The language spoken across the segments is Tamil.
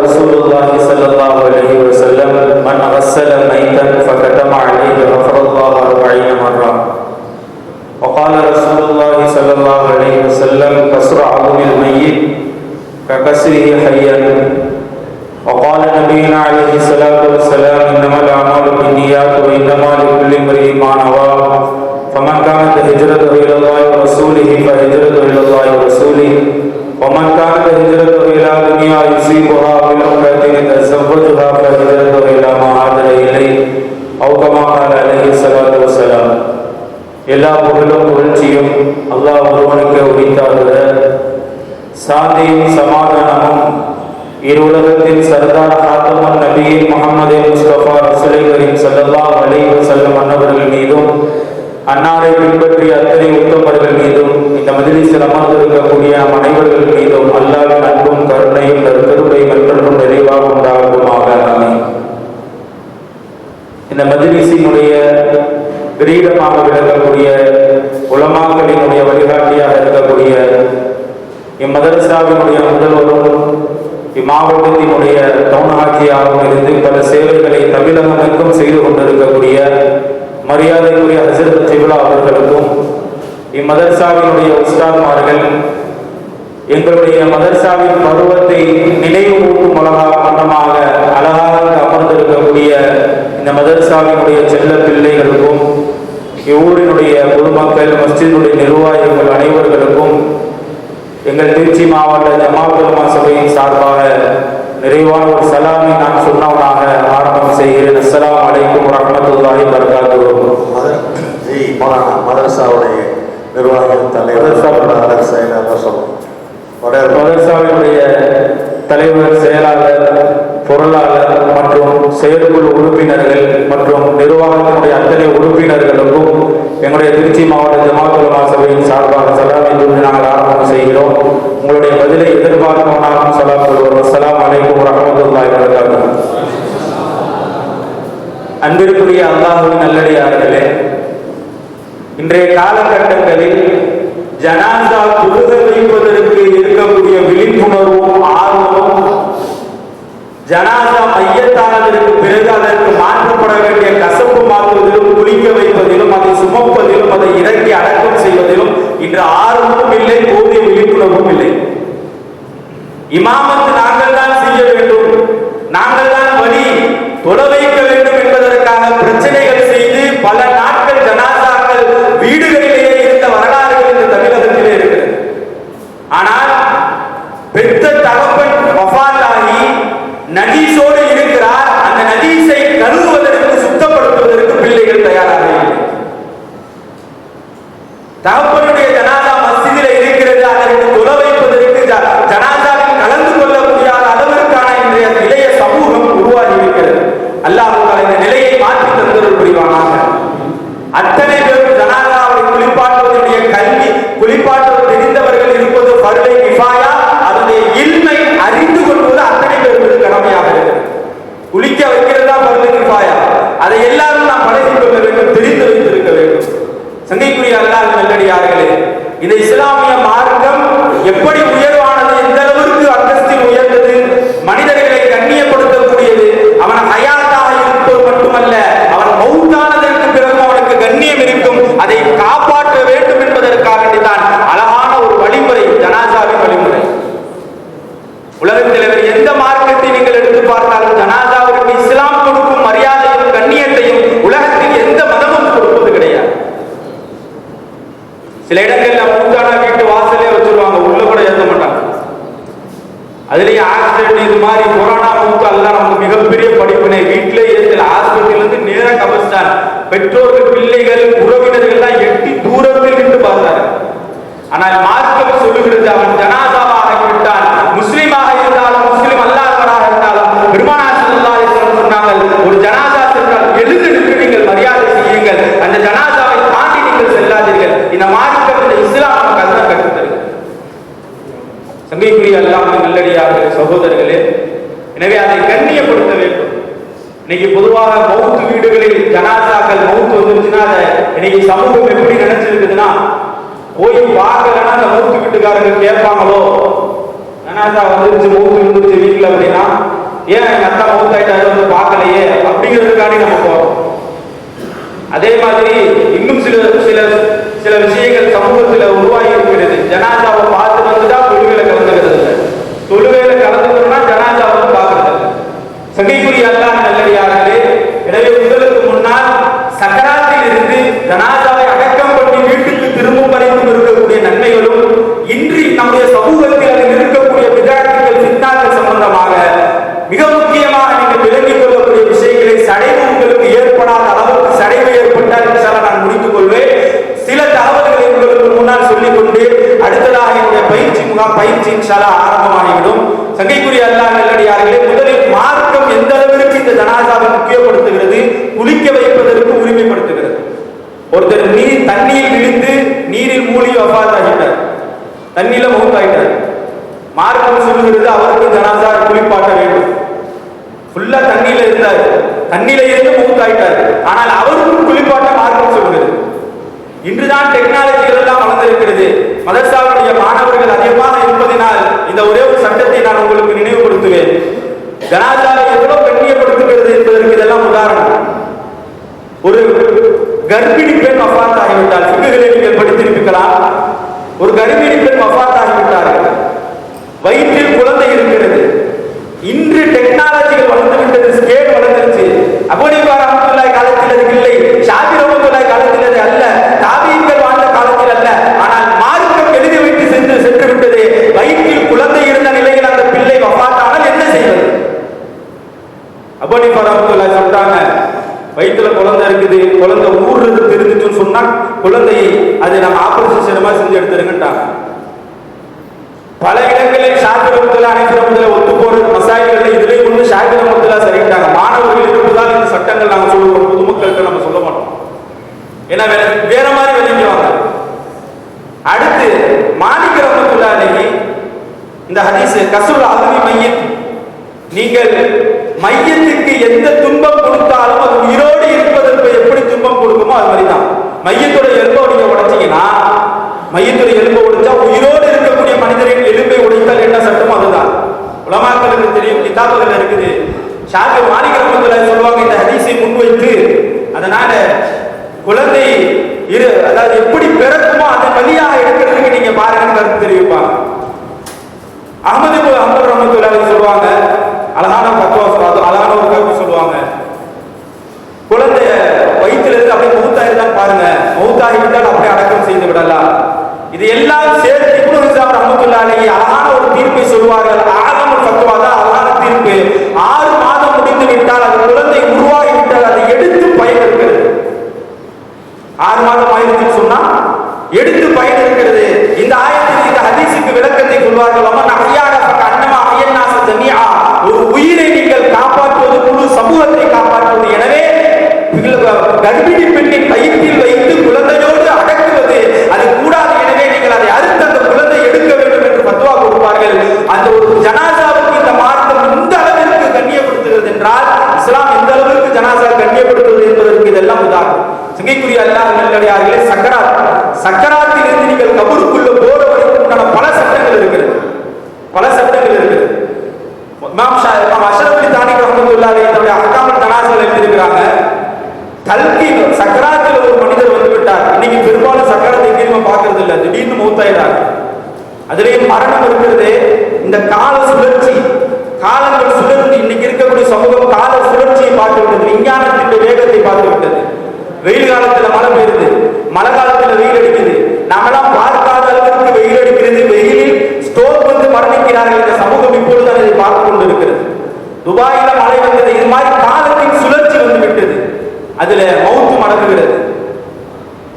رسول الله صلى الله عليه وسلم من غسل ميتا فكتم عليه غفر الله أربعين مرة. وقال رسول الله صلى الله عليه وسلم كسر عظم الميت ككسره حيا. وقال نبينا عليه الصلاة والسلام إنما الأعمال بالنيات وإنما لكل امرئ ما نوى فمن كانت هجرته إلى الله ورسوله فهجرته إلى الله ورسوله. ومن كانت هجرته إلى دنيا يصيبها بالأمرة يتزوجها فهجرته إلى ما هاجر إليه أو كما قال عليه الصلاة والسلام எல்லா புகழும் புகழ்ச்சியும் அல்லாஹ் ஒருவனுக்கு உரித்தாடுக சாந்தியும் சமாதானமும் இரு உலகத்தின் சர்தார் ஹாத்தமன் நபியின் முகமது முஸ்தபா ரசுலை கரீம் ஸல்லல்லாஹு அலைஹி வஸல்லம் அன்னவர்கள் மீதும் அன்னாரை பின்பற்றிய அத்தனை உத்தமர்கள் மீதும் இந்த மஜ்லிஸில் அமர்ந்திருக்கக்கூடிய இருக்கக்கூடிய அனைவர்கள் மீதும் அல்லாவின் அன்பும் கருணையும் கருக்கருவை மற்றொன்றும் நிறைவாக உண்டாகுமாக. இந்த மஜ்லிஸினுடைய கிரீடமாக விளங்கக்கூடிய உலமாக்களினுடைய வழிகாட்டியாக இருக்கக்கூடிய இம்மதரசாவினுடைய முதல்வரும் இம்மாவட்டத்தினுடைய தௌனாட்சியாகவும் இருந்து பல சேவைகளை தமிழகமெங்கும் செய்து கொண்டிருக்கக்கூடிய மரியாதைக்குரிய ஹசரத் சிவிலா அவர்களுக்கும் இம்மதர்சாவினுடைய உஸ்தாத்மார்கள் எங்களுடைய மதர்சாவின் பருவத்தை நினைவு ஊட்டும் அழகா வண்ணமாக அழகாக அமர்ந்திருக்கக்கூடிய இந்த மதர்சாவினுடைய செல்ல பிள்ளைகளுக்கும் இவ்வூரினுடைய பொதுமக்கள் மஸ்ஜிதுடைய நிர்வாகிகள் அனைவர்களுக்கும் எங்கள் திருச்சி மாவட்ட ஜமாபுரமா சபையின் சார்பாக நிறைவான ஒரு சலாமை நான் சொன்னவனாக ஆரம்பம் செய்கிறேன். அஸ்லாம் அலைக்கும் வரஹ்மத்துல்லாஹி வபரகாத்துஹு. மதர் மதரசாவுடைய நிர்வாகிகள் தலைவர் செயலாளர் மதரசாவினுடைய தலைவர் செயலாளர் பொருளாளர் மற்றும் செயற்குழு உறுப்பினர்கள் மற்றும் நிர்வாகத்தினுடைய அத்தனை உறுப்பினர்களுக்கும் எங்களுடைய திருச்சி மாவட்ட ஜமாத்துலமா சபையின் சார்பாக சலாமை நாங்கள் ஆரம்பம் செய்கிறோம். உங்களுடைய பதிலை எதிர்பார்த்தவனாகவும் சலாம் சொல்வோம் அஸ்ஸலாமு அலைக்கும் வரஹ்மத்துல்லாஹி வபரகாத்துஹு. அன்பிற்குரிய அல்லாஹுவின் நல்லடியார்களே இன்றைய காலகட்டங்களில் ஜனாசா புதுக வைப்பதற்கு இருக்கக்கூடிய விழிப்புணர்வும் ஆர்வமும் ஜனாசா மையத்தானதற்கு பிறகு அதற்கு மாற்றப்பட வேண்டிய கசப்பு மாற்றுவதிலும் குளிக்க வைப்பதிலும் அதை சுமப்பதிலும் அதை இறக்கி அடக்கம் செய்வதிலும் இன்று ஆர்வமும் இல்லை போதிய விழிப்புணர்வும் இல்லை. இமாமத்து நாங்கள் தான் செய்ய வேண்டும். நாங்கள் தான் வழி. தொட பயிற்சி இன்ஷாலா ஆரம்பமாகிவிடும். சங்கைக்குரிய அல்லா நல்லடியார்களே முதலில் மார்க்கம் எந்த அளவிற்கு இந்த ஜனாசாவை முக்கியப்படுத்துகிறது குளிக்க வைப்பதற்கு உரிமைப்படுத்துகிறது. ஒருத்தர் நீர் தண்ணியில் விழுந்து நீரில் மூழ்கி வபாத் ஆகிட்டார் தண்ணியில மௌத்தாயிட்டார் மார்க்கம் சொல்லுகிறது அவருக்கு ஜனாசா குளிப்பாட்ட வேண்டும். ஃபுல்லா தண்ணியில இருந்தார். தண்ணியில இருந்து மௌத்தாயிட்டார் ஆனால் அவருக்கும் குளிப்பாட்ட மார்க்கம் சொல்லுகிறது. இன்றுதான் டெக்னாலஜி எல்லாம் வளர்ந்திருக்கிறது. மதரசாவுடைய மாணவர்கள் அதிகமாக இருப்பதினால் இந்த ஒரே ஒரு சட்டத்தை நான் உங்களுக்கு நினைவுபடுத்துவேன். ஜனாதாவை எவ்வளவு கண்ணியப்படுத்துகிறது என்பதற்கு இதெல்லாம் உதாரணம். ஒரு கர்ப்பிணி பெண் வஃத் ஆகிவிட்டால் சிக்குகளை நீங்கள் படித்திருக்கலாம் ஒரு கர்ப்பிணி பெண் வஃத் ஆகிவிட்டார்கள் வயிற்றில் குழந்தை இருக்கிறது. இன்று டெக்னாலஜிகள் வளர்ந்து குழந்தை ஊர்றது தெரிஞ்சுச்சுன்னு சொன்னா குழந்தையை அதை நம்ம ஆபரேஷன் செய்யற மாதிரி செஞ்சு எடுத்துருங்கட்டாங்க ஆகவே மாளிகை சொல்லுவாங்க இந்த ஹதீஸை முன்வைத்து அதனால குழந்தை இரு அதாவது எப்படி பிறக்குமோ அதன் வழியாக எடுக்கிறதுக்கு நீங்க பாருங்கன்னு கருத்து தெரிவிப்பாங்க. அகமது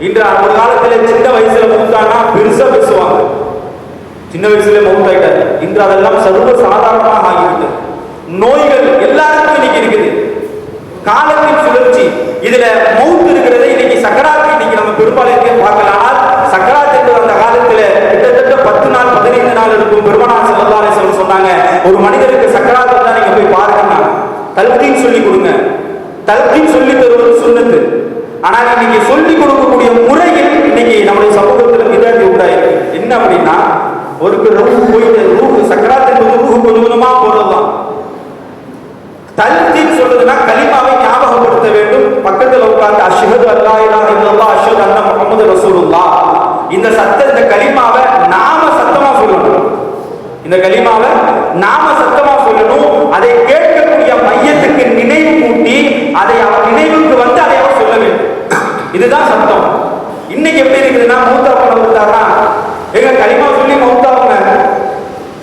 இன்று ஒரு காலத்தில் சின்ன வயசுல மூத்தானா பெருசா பேசுவாங்க. சின்ன வயசுல மூத்தாயிட்டாரு. இன்று அதெல்லாம் சர்வ சாதாரணமாக ஆகிவிட்டது. நோய்கள் எல்லாருக்கும் இன்னைக்கு இருக்குது. காலத்தின் சுழற்சி இதுல மவுத்து இருக்கிறது இன்னைக்கு சக்கராத்து இன்னைக்கு நம்ம பெரும்பாலும் பார்க்கலாம். ஆனால் சக்கராத் என்று அந்த காலத்துல கிட்டத்தட்ட பத்து நாள் பதினைந்து நாள் இருக்கும் பெருமனார் செல்லதாரே சொல்லி சொன்னாங்க ஒரு மனிதருக்கு சக்கராத்து தான் நீங்க போய் பாருங்கன்னா தல்கின்னு சொல்லி கொடுங்க. தல்கின் சொல்லி தருவது சுண்ணத்து இன்னைக்கு சொல்லிக் கொடுக்கக்கூடிய முறையில் இன்னைக்கு நம்முடைய சமூகத்தில் விதாட்டி உண்டாயிருக்கு. என்ன அப்படின்னா ஒருக்கு ரூஹு போயிட்டு ரூஹு சக்கராத் என்பது ரூஹு கொஞ்சம் கொஞ்சமா போறதுதான். தல்தீன் சொல்றதுன்னா கலிமாவை ஞாபகப்படுத்த வேண்டும் பக்கத்துல உட்கார்ந்து அஷ்ஹது அல்லா இலாஹ இல்லல்லாஹ் அஷ்ஹது அன்ன முஹம்மது ரசூலுல்லாஹ் இந்த சத்த இந்த கலிமாவை நாம சத்தமா சொல்லணும் இந்த கலிமாவை நாம சத்தமா சொல்லணும் அதை கேட்கக்கூடிய மையத்துக்கு நினைவு கூட்டி அதை அவன் நினைவுக்கு வந்து அதை அவன் சொல்ல வேண்டும் இதுதான் சத்தம் இன்னைக்கு எப்படி இருக்குதுன்னா மூத்தா பண்ண கொடுத்தாருன்னா எங்க களிமா சொல்லி மௌத்தாவுங்க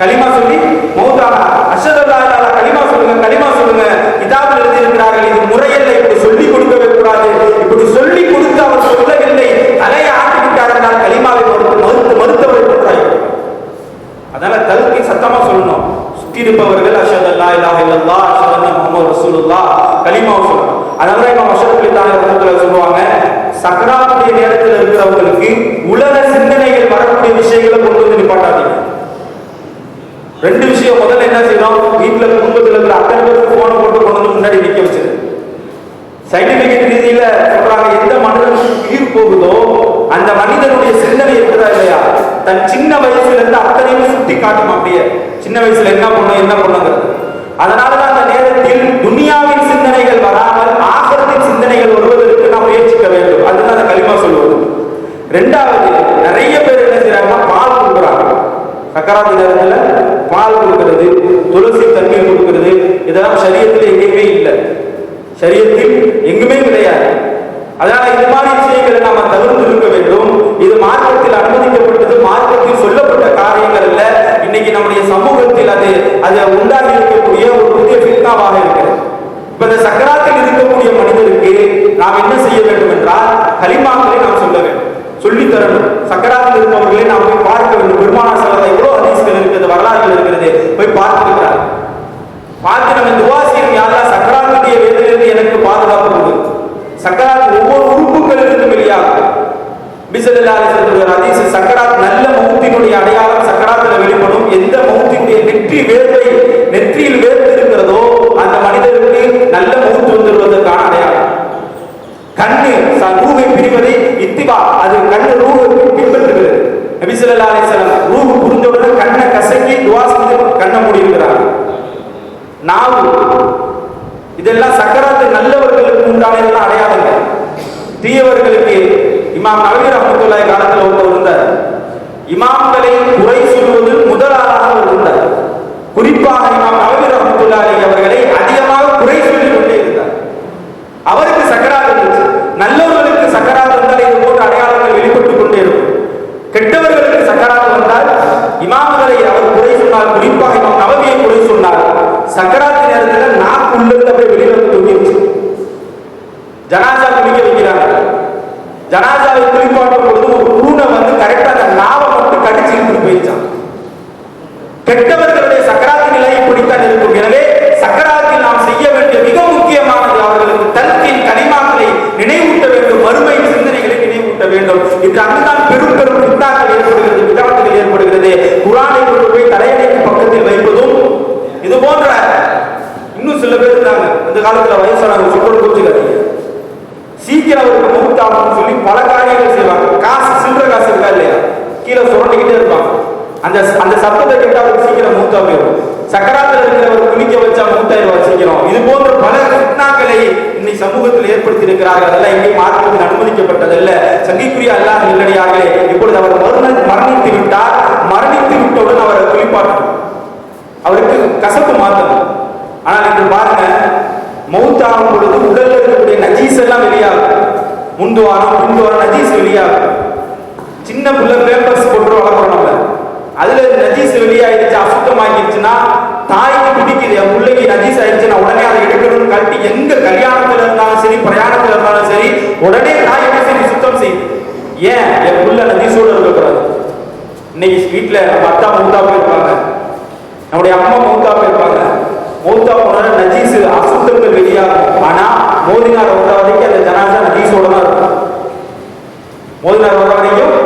களிமா சொல்லி மௌத்தானா அஷதல்லா களிமா சொல்லுங்க களிமா சொல்லுங்க கிதாபில் எழுதி இருக்கிறார்கள் இது முறையல்ல இப்படி சொல்லி கொடுக்கவே கூடாது இப்படி சொல்லி கொடுத்து அவர் சொல்லவில்லை தலையை ஆட்டி விட்டார் என்றால் களிமாவை மறுத்து மறுத்து மறுத்தவரை போன்றாய் அதனால தல்கி சத்தமா சொல்லணும் சுற்றி இருப்பவர்கள் அஷத் அல்லா இலாஹ இல்லல்லாஹ் அஷத் அன்ன முஹம்மது ரசூலுல்லாஹ் கலிமாவை சொல்லணும் அதனால இமாம் அஷரத் அலி தானே ரஹ்மத்துல்லாஹி சொல்லுவாங்க சக்கராத்துடைய நேரத்தில் இருக்கிறவங்களுக்கு உலக சிந்தனைகள் வரக்கூடிய விஷயங்களை கொண்டு வந்து நிப்பாட்டாதீங்க ரெண்டு விஷயம். முதல்ல என்ன செய்யணும்? வீட்டுல குடும்பத்துல இருக்கிற அத்தனை பேருக்கு போனை போட்டு கொண்டு வந்து முன்னாடி நிற்க வச்சது சயின்டிபிக் ரீதியில சொல்றாங்க எந்த மனிதனுக்கு உயிர் போகுதோ அந்த மனிதனுடைய சிந்தனை இருக்குதா இல்லையா? தன் சின்ன வயசுல இருந்து அத்தனையுமே சுட்டி காட்டும் அப்படியே? சின்ன வயசுல என்ன பண்ணும் என்ன பண்ணுங்கிறது. அதனாலதான் அந்த நேரத்தில் துனியாவின் சிந்தனைகள் வராமல் ஆகரத்தின் சிந்தனைகள் வருவதற்கு நாம் முயற்சிக்க வேண்டும். அதுதான் அந்த களிமா சொல்வது. ரெண்டாவது நிறைய பேர் என்ன செய்யறாங்கன்னா பால் கொடுக்குறாங்க சக்கராத்து நேரத்தில் பால் கொடுக்கிறது துளசி தண்ணீர் கொடுக்கிறது இதெல்லாம் சரீரத்தில் எங்கேயுமே இல்லை. சரீரத்தில் எங்குமே கிடையாது. அதனால இது மாதிரி விஷயங்களை நாம தவிர்த்து இருக்க வேண்டும். இது மார்க்கத்தில் அனுமதிக்கப்பட்டது மார்க்கத்தில் சொல்லப்பட்ட காரியங்கள் அல்ல. இன்னைக்கு நம்முடைய சமூகத்தில் அது அது உண்டாகி இருக்கக்கூடிய ஒரு புதிய ஃபிட்னாவாக இருக்கிறது. இப்ப இந்த சக்கராத்தில் இருக்கக்கூடிய மனிதருக்கு நாம் என்ன செய்ய வேண்டும் என்றால் கலிமாக்களை நாம் சொல்ல வேண்டும் சொல்லி தரணும் சக்கராத்தில் இருப்பவர்களை நாம் போய் பார்க்க வேண்டும் பெருமானா செலவை எவ்வளவு ஹதீஸ்கள் இருக்கிறது வரலாறுகள் இருக்கிறது போய் பார்த்திருக்கிறார் பார்த்து நம்ம துவா செய்யும் யாரெல்லாம் சக்கராத்துடைய வேதிலிருந்து எனக்கு பாதுகாப்பு கொடு சக்கராத் ஒவ்வொரு உறுப்புகளிலிருந்தும் வெளியாகும் பிசல்லாலே சொல்ற ஹதீஸ் சக்கராத் நல்ல மௌத்தினுடைய அடையாளம் சக்கராத்துல வெளிப்படும் எந்த மௌத்தினுடைய நெற்றி வேர்வை நெற்றியில் வேர்த்து இருக்கிறதோ அந்த மனிதருக்கு நல்ல மௌத்து வந்துடுவதற்கான அடையாளம் கண்ணு ச- ரூஹை பிரிவதை இத்திபா அது கண்ணு ரூஹை பின்பற்றுகிறது நபி ஸல்லல்லாஹு அலைஹி வஸல்லம் ரூஹ் புரிஞ்ச உடனே கண்ணை கசக்கி துவா செஞ்சு கண்ணை மூடி இருக்கிறாங்க நாவு இதெல்லாம் சக்கராத்து நல்லவர்களுக்கு உண்டான இதெல்லாம் அடையாளங்கள் தீயவர்களுக்கு இமாம் நவீர் ரஹமத்துல்லாஹி காலத்தில் ஒருத்தர் இருந்தார். இமாம்களை குறை சொல்வது முதலாளாக இருந்தார். குறிப்பாக இமாம் நவீ ரஹமத்துல்லாஹி அவர்களை அதிகமாக குறை சொல்லிக் கொண்டே இருந்தார் அவருக்கு சக்கராத் இருந்துச்சு நல்லவர்களுக்கு சக்கராத் வந்தால் இது போன்ற அடையாளங்கள் வெளிப்பட்டுக் கொண்டே இருக்கும் கெட்டவர்களுக்கு சக்கராத் வந்தால் இமாம்களை அவர் குறை சொன்னார் குறிப்பாக இமாம் நவவியை குறை சொன்னார் சக்கராத் நேரத்தில் நாக்கு உள்ளது அப்படியே வெளியில வந்து தொங்கிருச்சு ஜனாசா குளிக்க வைக்கிறாங்க ஜனாசாவை குளிப்பாட்டும் பொழுது ஒரு பூனை வந்து கரெக்டா அந்த நாவை மட்டும் கடிச்சு இழுத்துட்டு போயிடுச்சான் கெட்டவர்களுடைய சக்கராத்து நிலை இப்படித்தான் இருக்கும் எனவே சக்கராத்தில் நாம் செய்ய வேண்டிய மிக முக்கியமானது அவர்களுக்கு தல்கின் கனிமாக்களை நினைவூட்ட வேண்டும் மறுமை சிந்தனைகளை நினைவூட்ட வேண்டும் இன்று அங்குதான் பெரும் பெரும் பித்தாக்கள் ஏற்படுகிறது விதாத்துகள் ஏற்படுகிறது குரானை கொண்டு போய் தலையணைக்கு பக்கத்தில் வைப்பதும் இது போன்ற இன்னும் சில பேர் இருந்தாங்க இந்த காலத்துல வயசானவங்க சொல்றது கோச்சுக்காதீங்க சீக்கிரம் அவருக்கு மூத்தாகணும்னு சொல்லி பல காரியங்கள் செய்வாங்க காசு சில்லற காசு இருக்கா இல்லையா கீழே சுரண்டிக்கிட்டே இருப்பாங்க அந்த அந்த சத்தத்தை கேட்டா அவருக்கு சீக்கிரம் மூத்தா போயிடும் சக்கராத்தில் இருக்கிறவர் குளிக்க வச்சா மூத்தாயிரம் சீக்கிரம் இது போன்ற பல ஃபித்னாக்களை இன்னைக்கு சமூகத்தில் ஏற்படுத்தி இருக்கிறார்கள் அதெல்லாம் எங்கேயும் மாற்றத்தில் அனுமதிக்கப்பட்டதல்ல. சங்கிக்குரிய அல்லாத இல்லடியார்களே இப்பொழுது அவர் மருண மரணித்து விட்டார். மரணித்து விட்டவுடன் அவரை குளிப்பாட்டும் அவருக்கு கசப்பு மாத்தணும் ஆனால் இன்று பாருங்க மௌத்தாகும் பொழுது உடல்ல இருக்கக்கூடிய நஜீஸ் எல்லாம் வெளியாகும். முந்துவாரம் பிந்துவாரம் நஜீஸ் வெளியாகும். சின்ன புள்ள பேப்பர்ஸ் போட்டு வளர்க்குறோம் அதுல நஜீஸ் வெளியாயிடுச்சு அசுத்தமாகிடுச்சுன்னா தாய்க்கு பிடிக்குது என் பிள்ளைக்கு நஜீஸ் ஆயிடுச்சுன்னா உடனே அதை எடுக்கணும்னு கழட்டி எங்க கல்யாணத்துல இருந்தாலும் சரி பிரயாணத்துல இருந்தாலும் சரி உடனே தாய் என்ன சரி சுத்தம் செய்யுது ஏன்? என் புள்ள நஜீஸோடு இருக்கக்கூடாது. இன்னைக்கு வீட்டுல நம்ம அத்தா மௌத்தா போயிருப்பாங்க நம்முடைய அம்மா மௌத்தா போயிருப்பாங்க மௌத்தா போனால நஜீஸ் அசுத்தங்கள் வெளியாகும். ஆனா மோதினார் வந்த வரைக்கும் அந்த ஜனாசா நஜீஸோட தான் இருக்கும். மோதினார் வர வரைக்கும்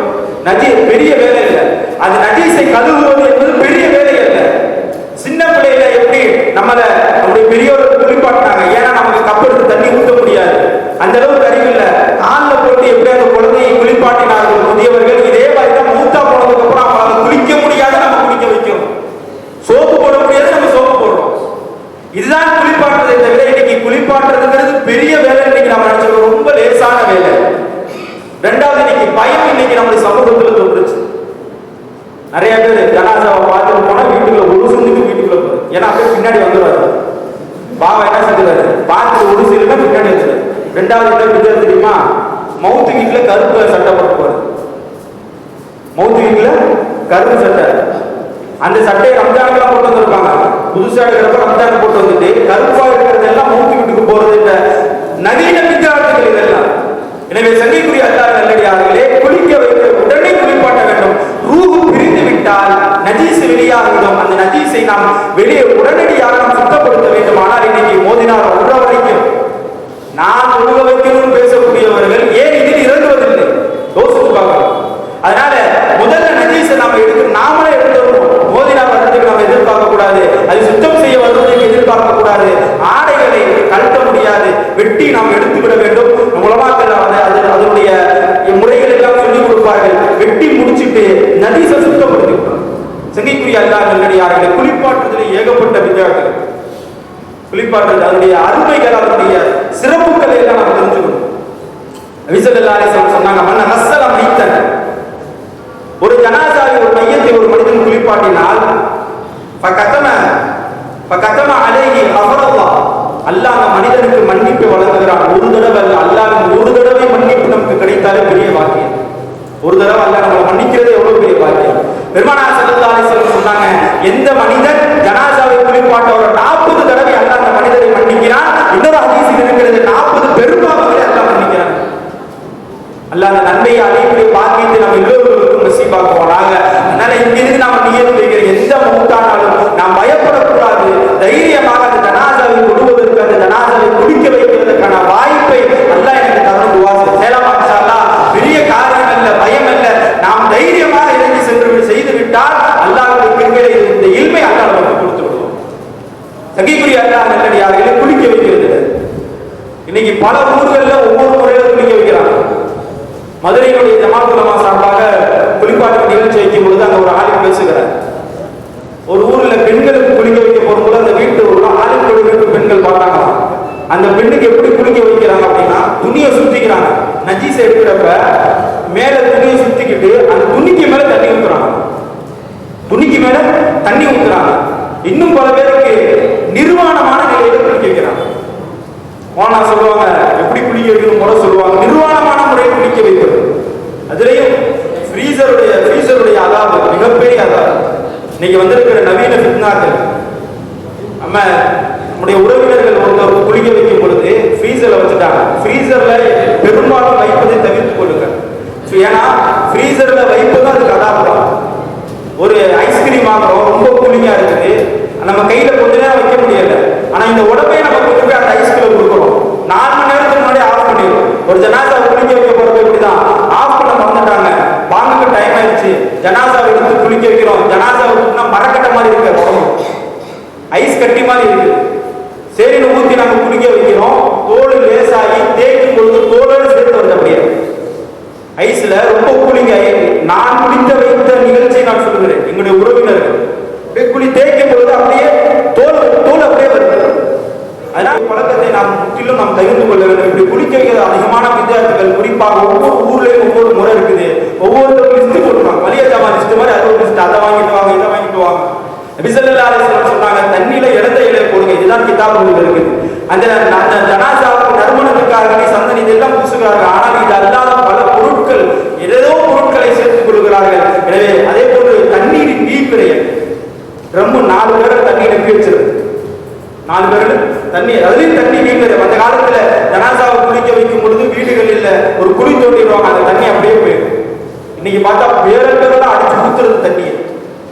நஜீ பெரிய வேலை இல்லை. அது நஜீஸை கழுவுவது நிறைய பேர் ஜனாசாவை பார்த்துட்டு போனா வீட்டுக்குள்ள ஒரு சிந்துக்கு வீட்டுக்குள்ள போகுது. ஏன்னா அப்படியே பின்னாடி வந்துடுவாரு பாவா என்ன செஞ்சுறாரு பார்த்துட்டு ஒரு சில பின்னாடி வச்சுருவாரு ரெண்டாவது இடம் வித்தியாசம் தெரியுமா? மவுத்து வீட்டுல கருப்பு சட்டை போட்டு போறது மவுத்து வீட்டுல கருப்பு சட்டை. அந்த சட்டையை ரம்ஜானுக்கெல்லாம் போட்டு வந்திருப்பாங்க. புதுசா இருக்கிறப்ப ரம்ஜான் போட்டு வந்துட்டு கருப்பா இருக்கிறது எல்லாம் மவுத்து வீட்டுக்கு போறது இந்த நவீன வித்தியார்த்திகள் இதெல்லாம். எனவே சங்கிக்குரிய அல்லாஹ் நல்லடியார்களே குளிக்க வைக்க உடனே குளிப்பாட்ட வேண்டும் ரூஹு பிரிந்து விட்டால் நஜீஸ் வெளியாகிவிடும் அந்த நஜீஸை நாம் வெளியே உடனடியாக நாம் சுத்தப்படுத்த வேண்டும். ஆனால் இன்னைக்கு மோதினார் உள்ள வரைக்கும் நான் உருவ வைக்கணும் பேசக்கூடியவர்கள் ஏன் இதில் இறங்குவதில்லை? யோசிச்சு பார்க்கணும் அதனால முதல்ல நஜீஸை நாம எடுக்க நாம எடுத்துடணும் மோதினார் வர்றதுக்கு நம்ம எதிர்பார்க்க கூடாது அது சுத்தம் செய்ய வருவதற்கு எதிர்பார்க்க கூடாது ஆடைகளை கழட்ட முடியாது வெட்டி நாம் எடுத்துவிட வேண்டும் உலமாக்கள் வந்து அது அதனுடைய முறைகள் எல்லாம் சொல்லிக் கொடுப்பார்கள் வெட்டி முடிச்சிட்டு நதீஸை சுத்தப்படுத்திக்கணும் செங்கைக்குரிய அல்லா நல்லடியார்களை குளிப்பாட்டுதலில் ஏகப்பட்ட வித்தியாசங்கள் குளிப்பாட்டுறது அதனுடைய சிறப்புகளை எல்லாம் நாம் தெரிஞ்சுக்கணும் விசல்லாலே சொன்னாங்க மன்ன ரசல மைத்தன் ஒரு ஜனாசாவை ஒரு மையத்தை ஒரு மனிதன் குளிப்பாட்டினால் பக்கத்தம பக்கத்தம அலேஹி அஃபரல்லா அல்லாஹ் அந்த மனிதனுக்கு மன்னிப்பு வழங்குகிறான் ஒரு தடவை அல்ல அல்லாஹ் ஒரு தடவை மன்னிப்பு நமக்கு கிடைத்தாலே பெரிய பாக்கியம் ஒரு தடவை அல்ல நம்மளை மன்னிக்கிறது எவ்வளவு பெரிய பாக்கியம் பெருமானா சல்லல்லாஹு அலைஹி வஸல்லம் சொன்னாங்க எந்த மனிதன் ஜனாசாவை குளிப்பாட்ட ஒரு நாற்பது தடவை அல்லாஹ் அந்த மனிதரை மன்னிக்கிறான் இன்னொரு ஹதீஸில் இருக்கிறது நாற்பது பெரும்பாவங்களை அல்லாஹ் மன்னிக்கிறான் அல்லாஹ் அந்த நன்மையை அழைப்புடைய பாக்கியத்தை நம்ம எல்லோருக்கும் நசீபாக்குவானாக அதனால இங்கிருந்து நாம நியத்து வைக்கிற எந்த மௌத்தானாலும் நாம் பயப்படக்கூடாது தைரியமாக அந்த ஜனாசாவை கொடுவதற்கு அந்த ஜனாசாவை குடிக்க வைக்கிறதுக்கான வாய்ப்பை அல்லாஹ் எனக்கு தரணும் துவா செய்யும். சேலம் மாஷா அல்லாஹ் பெரிய காரியம் அல்ல பயம் அல்ல நாம் தைரியமாக இறங்கி சென்று செய்து விட்டால் அல்லாஹ்வுடைய கிருபையில இந்த இல்மை அல்லாஹ் நமக்கு கொடுத்து விடுவோம் சகிபுரி அல்லாஹ் நல்லடியார்களை குளிக்க வைக்கிறது இன்னைக்கு பல ஊர்கள்ல ஒவ்வொரு முறையில குளிக்க வைக்கிறாங்க மதுரையினுடைய ஜமாத் உலமா சார்பாக குளிப்பாட்டு நிகழ்ச்சி வைக்கும் பொழுது அங்க ஒரு ஆளும் பேசுகிறார் ஒரு ஊர்ல பெண்களுக்கு குளிக்க வைக்க போகும்போது அந்த வீட்டு உள்ள ஆளும் குழுவிற்கு பெண்கள் பார்த்தாங்க அந்த பெண்ணுக்கு எப்படி குளிக்க வைக்கிறாங்க அப்படின்னா துணியை சுத்திக்கிறாங்க நஜீஸ் எடுக்கிறப்ப மேல துணியை சுத்திக்கிட்டு அந்த துணிக்கு மேல தண்ணி ஊத்துறாங்க. துணிக்கு மேல தண்ணி ஊத்துறாங்க. இன்னும் பல பேருக்கு நிர்வாணமான நிலையில குளிக்க வைக்கிறாங்க ஓனா சொல்லுவாங்க எப்படி குளிக்க வைக்கணும் முறை சொல்லுவாங்க. நிர்வாணமான முறையை குளிக்க வைக்கிறது அதுலயும் ஃப்ரீசருடைய ஃப்ரீசருடைய அதாவது மிகப்பெரிய அதாவது இன்னைக்கு வந்திருக்கிற நவீன ஃபிட்னாக்கள் நம்ம நம்முடைய உறவினர்கள் ஒருத்தர் குளிக்க வைக்கும் பொழுது ஃப்ரீசர்ல வச்சுட்டாங்க. ஃப்ரீசர்ல பெரும்பாலும் ஏன்னா ஃப்ரீசர்ல வைப்பதும் தான் அது தான் ஒரு ஐஸ்கிரீம் வாங்குறோம் ரொம்ப கூலிங்கா இருக்குது. நம்ம கையில கொஞ்ச நேரம் வைக்க முடியல. ஆனா இந்த உடம்பை நம்ம கொண்டு போய் அந்த ஐஸ்கிரீம் கொடுக்குறோம் நாலு மணி நேரத்துக்கு முன்னாடி ஆஃப் பண்ணிடுவோம் ஒரு ஜனாசா குளிக்க வைக்க போறது இப்படிதான் ஆஃப் பண்ண மறந்துட்டாங்க. பாங்குக்கு டைம் ஆயிடுச்சு. ஜனாசா எடுத்து குளிக்க வைக்கிறோம். ஜனாசா எடுத்துனா மரக்கட்ட மாதிரி இருக்க உடம்பு. ஐஸ் கட்டி மாதிரி இருக்கு. சரின்னு ஊத்தி நம்ம குளிக்க வைக்கிறோம். தோல் லேசாகி தேய்க்கும் பொழுது தோலோடு சேர்த்து வருது அப்படியே. ஐஸ்ல ரொம்ப கூலிங்க நான் குளித்த வைத்த நிகழ்ச்சியை நான் சொல்லுகிறேன். எங்களுடைய உறவினர்கள். அப்படியே குளி தேய்க்கும் பொழுது அப்படியே தோல் தோல் அப்படியே வருது. அதனால் பழக்கத்தை நாம் முற்றிலும் நாம் தகுந்து கொள்ள வேண்டும். இப்படி குளிக்க வைக்கிற அதிகமான வித்தியாசங்கள் குறிப்பாக ஒவ்வொரு ஊர்லயும் ஒவ்வொரு முறை இருக்குது. ஒவ்வொருத்தரும் லிஸ்ட் போட்டுருவாங்க. வலிய ஜாமா லிஸ்ட் மாதிரி அது ஒரு லிஸ்ட் அதை வாங்கிட்டு வாங்க இதை வாங்கிட்டு வாங்க. நபிசல்லா அலிஸ்லாம் சொன்னாங்க தண்ணியில இடத்த இலைய போடுங்க. இதுதான் கிதாபுகள் இருக்குது. அந்த அந்த ஜனாசாவுக்கு நறுமணத்துக்காக சந்தனி இதெல்லாம் பூசுகிறார்கள். ஆனால் இது அல்லாத பல பொருட்கள் ஏதேதோ பொருட்களை சேர்த்துக் கொள்கிறார்கள் எனவே அதே போன்று தண்ணீரின் ரொம்ப நாலு பேரை தண்ணி நம்பி வச்சிருக்கு நாலு பேர் தண்ணி அதுலேயும் தண்ணி நீப்பிரை அந்த காலத்துல ஜனாசாவை குளிக்க வைக்கும் பொழுது வீடுகள் இல்ல ஒரு குழி தோண்டிடுவாங்க அந்த தண்ணி அப்படியே போயிடும். இன்னைக்கு பார்த்தா பேரல்கள் அடிச்சு ஊத்துறது தண்ணியை.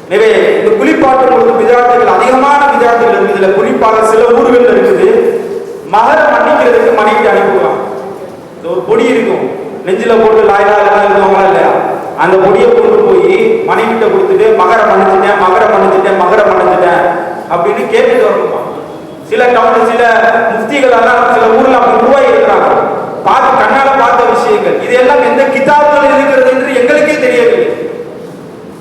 எனவே இந்த குளிப்பாட்டும் பொழுது விதார்த்தங்கள் அதிகமான விதார்த்தங்கள் இருக்குது. இதில் குறிப்பாக சில ஊர்கள் இருக்குது. மகரை மன்னிக்கிறதுக்கு மனைவிட்டு அனுப்புவாங்க இந்த ஒரு பொடி இருக்கும். நெஞ்சில போட்டு லாயலாக எல்லாம் இருந்தவங்களா இல்லையா அந்த முடியை கொண்டு போய் மனைவிட்ட கொடுத்துட்டு மகர மன்னிச்சிட்டேன் மகர மன்னிச்சிட்டேன் மகரை மன்னிச்சிட்டேன் அப்படின்னு கேட்டுட்டு வரணுமா சில டவுன் சில முஃப்திகள் சில ஊர்ல அப்படி உருவாகி இருக்கிறாங்க பார்த்து கண்ணால பார்த்த விஷயங்கள். இது எல்லாம் எந்த கிதாபுகள் இருக்கிறது என்று எங்களுக்கே தெரியவில்லை.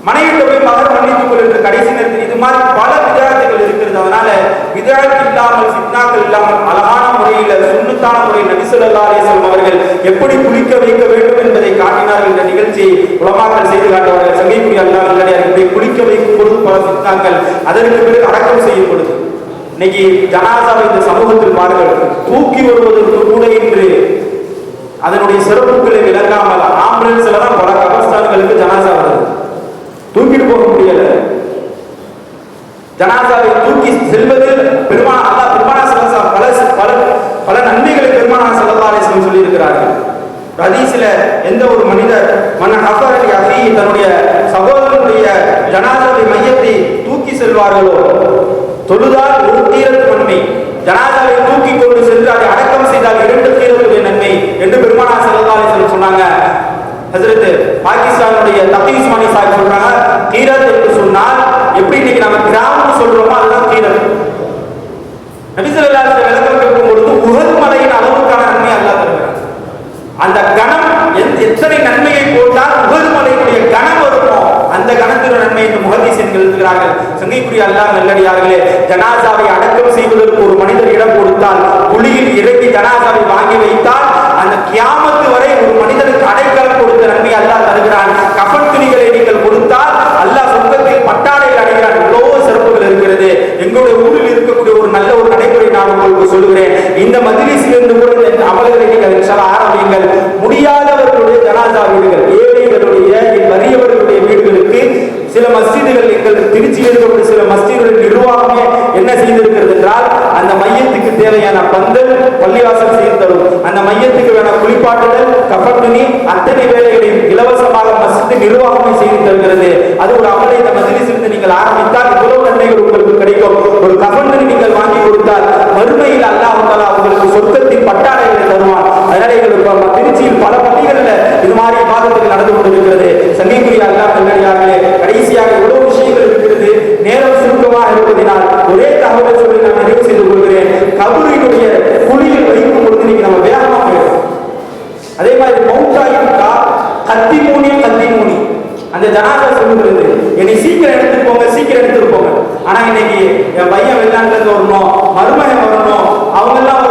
மனைவிட்ட போய் மகர மன்னித்துக் கொள்கின்ற கடைசி நேரத்தில் இது மாதிரி பல விதாரத்துகள் இருக்கிறது. அதனால விதாரத்து இல்லாமல் ஃபித்னாக்கள் இல்லாமல் அழகான முறையில் சுண்ணுத்தான முறையில் நபிசல்லா அலிஸ்லாம் அவர்கள் எப்படி குளிக்க வைக்க உலமாக்கள் செய்து காட்டுவார்கள். சங்கைக்குரிய அல்லா நல்லடியார் இப்படி பொழுது பல சித்தாக்கள் அதற்கு பிறகு அடக்கம் செய்யும் பொழுது இன்னைக்கு ஜனாசாவை இந்த சமூகத்தில் பாருங்கள். தூக்கி வருவதற்கு கூட இன்று அதனுடைய சிறப்புகளை விளங்காமல் ஆம்புலன்ஸ்ல தான் பல கபஸ்தான்களுக்கு ஜனாசா வருது. தூக்கிட்டு போக முடியல. ஜனாசாவை தூக்கி செல்வதில் பெருமான சல்லா பல பல பல நன்மைகளை பெருமானா சல்லா அலிஸ்லம் சொல்லி இருக்கிறார்கள் ஹதீஸ்ல எந்த ஒரு மனிதர் மன ஹஃபர் அலி அஃபி தன்னுடைய சகோதரனுடைய ஜனாசாவை மையத்தை தூக்கி செல்வார்களோ? தொழுதால் ஒரு தீரத்து நன்மை ஜனாதாவை தூக்கி கொண்டு சென்று அதை அடக்கம் செய்தால் இரண்டு தீரத்துடைய நன்மை என்று பெருமானா சல்லா சொல்லி சொன்னாங்க. ஹசரத்து பாகிஸ்தானுடைய தத்தீஸ்மானி சாஹிப் சொல்றாங்க தீரத் என்று சொன்னால் எப்படி இன்னைக்கு நம்ம கிராமம் சொல்றோமோ எழுதுகிறார்கள் அல்லா நல்லடியார்களே ஜனாசாவை அடக்கம் செய்வதற்கு ஒரு மனிதர் இடம் கொடுத்தால் குழியில் இறங்கி ஜனாசாவை வாங்கி வைத்தால் அந்த கியாமத்து வரை ஒரு மனிதனுக்கு அடைக்கலம் கொடுத்த நன்மை அல்லா தருகிறான் கஃன் துணிகளை நீங்கள் கொடுத்தால் அல்லாஹ் சொந்தத்தில் பட்டாடையில் அடைகிறான் எவ்வளவோ சிறப்புகள் இருக்கிறது எங்களுடைய ஊரில் இருக்கக்கூடிய ஒரு நல்ல ஒரு நடைமுறை நான் உங்களுக்கு சொல்லுகிறேன் இந்த மஜ்லிஸில் இருந்து கூட இந்த அமல்களை நீங்கள் இன்ஷால்லா ஆரம்பியுங்கள் முடியாதவர்களுடைய ஜனாசா வீடுகள் ஏழைகளுடைய வறியவர்களுடைய வீடுகளுக்கு சில மஸ்ஜிதுகள் எங்கள் திருச்சியில் இருக்கக்கூடிய சில மஸ்ஜிதுகளின் நிர்வாகமே என்ன செய்திருக்கிறது என்றால் அந்த மையத்துக்கு தேவையான பந்தல் பள்ளிவாசல் செய்து தரும். அந்த மையத்துக்கு வேண குளிப்பாட்டுதல் கஃன் அத்தனை வேலைகளையும் இலவசமாக மஸ்ஜித் நிர்வாகமே செய்து தருகிறது. அது ஒரு அமலை இந்த மஜ்லிஸிலிருந்து நீங்கள் ஆரம்பித்தால் இவ்வளவு நன்மைகள் உங்களுக்கு கிடைக்கும். ஒரு கஃன் நீங்கள் வாங்கி கொடுத்தால் மறுமையில் அல்லாஹ் தஆலா உங்களுக்கு சொர்க்கத்தின் பட்டாடைகளை தருவான். அதனால எங்களுக்கு திருச்சியில் பல பள்ளிகளில் இது மாதிரி பாதத்துக்கு நடந்து கொண்டிருக்கிறது. சங்கைக்குரிய அல்லாஹ் நல்லடியார்களே கடைசியாக எவ்வளவு விஷயங்கள் இருக்கிறது நேரம் சுருக்கமாக இருப்பதினால் ஒரே தகவலை சொல்லி நான் நிறைவு செய்து கொள்கிறேன் கபூரினுடைய குழியில் வைக்கும் பொழுது இன்னைக்கு நம்ம வேகமா போயிடும் அதே மாதிரி மவுத்தாயிட்டா கத்தி மூணி கத்தி மூணி அந்த ஜனாதா சொல்லுகிறது என்னை சீக்கிரம் எடுத்துட்டு போங்க சீக்கிரம் எடுத்துட்டு போங்க ஆனா இன்னைக்கு என் பையன் வெளிநாட்டுல இருந்து வரணும் மருமகன் வரணும் அவங்க எல்லாம்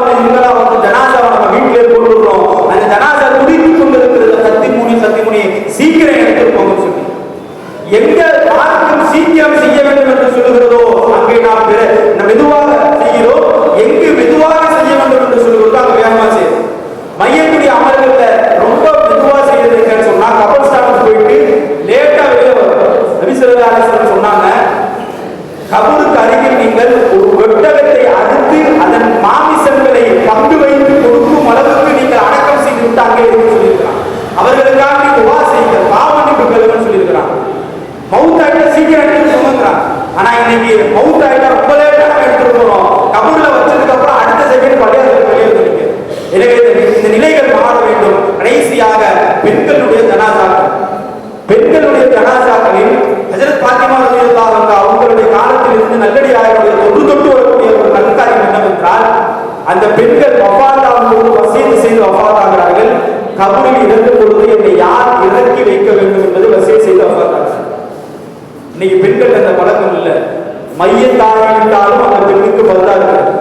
காலத்தில் தொன்று தொட்டு வரக்கூடிய ஒரு நன்காரியம் என்னவென்றால் அந்த பெண்கள் வஃபாதாகும் பொழுது வசீது செய்து வஃபாதாகிறார்கள் கபரில் இறந்த பொழுது என்னை யார் இறக்கி வைக்க வேண்டும் என்பது வசீது செய்து வஃபாத்தாகிறார்கள் இன்னைக்கு பெண்கள் அந்த பழக்கம் இல்ல. மையத்தாகிவிட்டாலும் அந்த பெண்ணுக்கு பதிலா இருக்கு